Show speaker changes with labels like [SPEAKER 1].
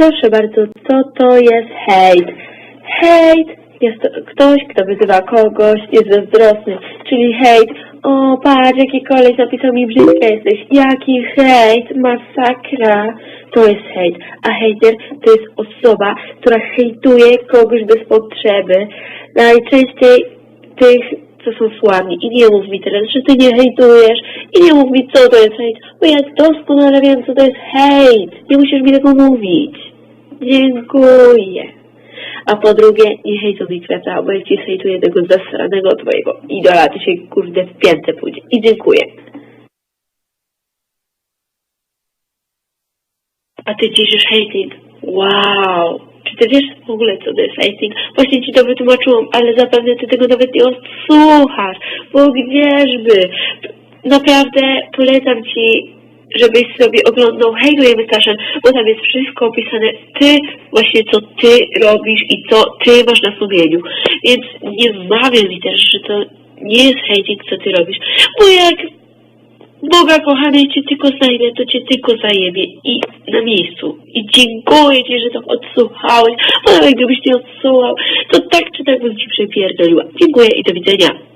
[SPEAKER 1] Proszę bardzo, co to jest hejt? Hejt jest to ktoś, kto wyzywa kogoś, jest zazdrosny, czyli hejt. O, patrz, jaki koleś napisał mi brzydka jesteś. Jaki hejt, masakra. To jest hejt. A hejter to jest osoba, która hejtuje kogoś bez potrzeby. Najczęściej tych, co są słabni. I nie mów mi teraz, że ty nie hejtujesz. I nie mów mi, co to jest hejt. Bo ja doskonale wiem, co to jest hejt. Nie musisz mi tego mówić. Dziękuję. A po drugie, nie hejtuj kwiata, bo jak ci hejtuję tego zasranego twojego idola, to się kurde w piętę pójdzie. I dziękuję. A ty cieszysz hating? Wow! Czy ty wiesz w ogóle, co to jest hating? Właśnie ci to wytłumaczyłam, ale zapewne ty tego nawet nie odsłuchasz, bo gdzieżby? Naprawdę polecam ci, żebyś sobie oglądał Hejtujemy Staszem, bo tam jest wszystko opisane, ty, właśnie co ty robisz i co ty masz na sumieniu. Więc nie wmawiaj mi też, że to nie jest hating, co ty robisz, bo jak Boga kochany cię tylko znajdę, to cię tylko zajebie i na miejscu. I dziękuję ci, że to odsłuchałeś, bo nawet gdybyś nie odsłuchał, to tak czy tak bym ci przepierdoliła. Dziękuję i do widzenia.